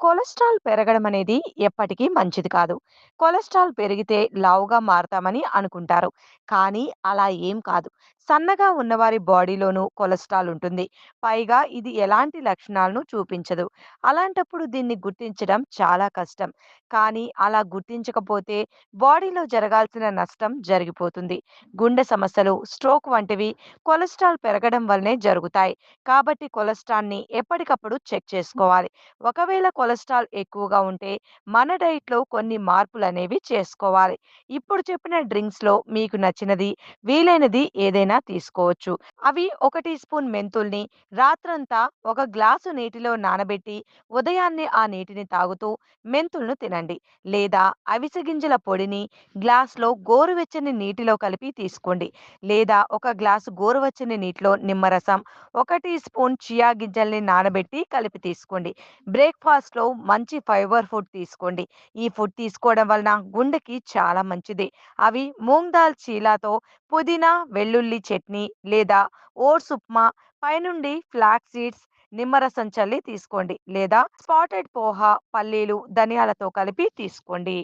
Cholesterol పెరగడం అనేది ఎప్పటికీ మంచిది కాదు. కొలెస్ట్రాల్ పెరిగితే లావుగా మారతామని అనుకుంటారు. కానీ అలా ఏం కాదు. సన్నగా ఉన్నవారి బాడీలోనూ కొలెస్ట్రాల్ ఉంటుంది. పైగా ఇది ఎలాంటి లక్షణాలను చూపించదు. అలాంటప్పుడు దీన్ని గుర్తించడం చాలా కష్టం. కానీ అలా గుర్తించకపోతే బాడీలో జరగాల్సిన నష్టం జరిగిపోతుంది. గుండె సమస్యలు, స్ట్రోక్ వంటివి కొలెస్ట్రాల్ పెరగడం వల్లనే జరుగుతాయి. కాబట్టి కొలెస్ట్రాల్‌ని ఎప్పటికప్పుడు చెక్ చేసుకోవాలి. ఒకవేళ కొలెస్ట్రాల్ ఎక్కువగా ఉంటే మన డైట్‌లో కొన్ని మార్పులు అనేవి చేసుకోవాలి. ఇప్పుడు చెప్పిన డ్రింక్స్‌లో మీకు నచ్చినది, వీలైనది ఏదైనా తీసుకోవచ్చు. అవి ఒక టీ స్పూన్ మెంతుల్ని రాత్రంతా ఒక గ్లాసు నీటిలో నానబెట్టి ఉదయాన్నే ఆ నీటిని తాగుతూ మెంతులను తినండి. లేదా అవిసె గింజల పొడిని గ్లాస్‌లో గోరువెచ్చని నీటిలో కలిపి తీసుకోండి. లేదా ఒక గ్లాసు గోరువెచ్చని నీటిలో నిమ్మరసం, ఒక టీ స్పూన్ చియా గింజల్ని నానబెట్టి కలిపి తీసుకోండి. బ్రేక్‌ఫాస్ట్‌లో మంచి ఫైబర్ ఫుడ్ తీసుకోండి. ఈ ఫుడ్ తీసుకోవడం వలన గుండెకి చాలా మంచిది. అవి మూంగ్ దాల్ చీలాతో పుదీనా, వెల్లుల్లి చట్నీ లేదా ఓట్స్ ఉప్మా పైనుండి ఫ్లాక్స్ సీడ్స్, నిమ్మరసం చల్లి తీసుకోండి. లేదా స్పాటెడ్ పోహా, పల్లీలు, ధనియాలతో కలిపి తీసుకోండి.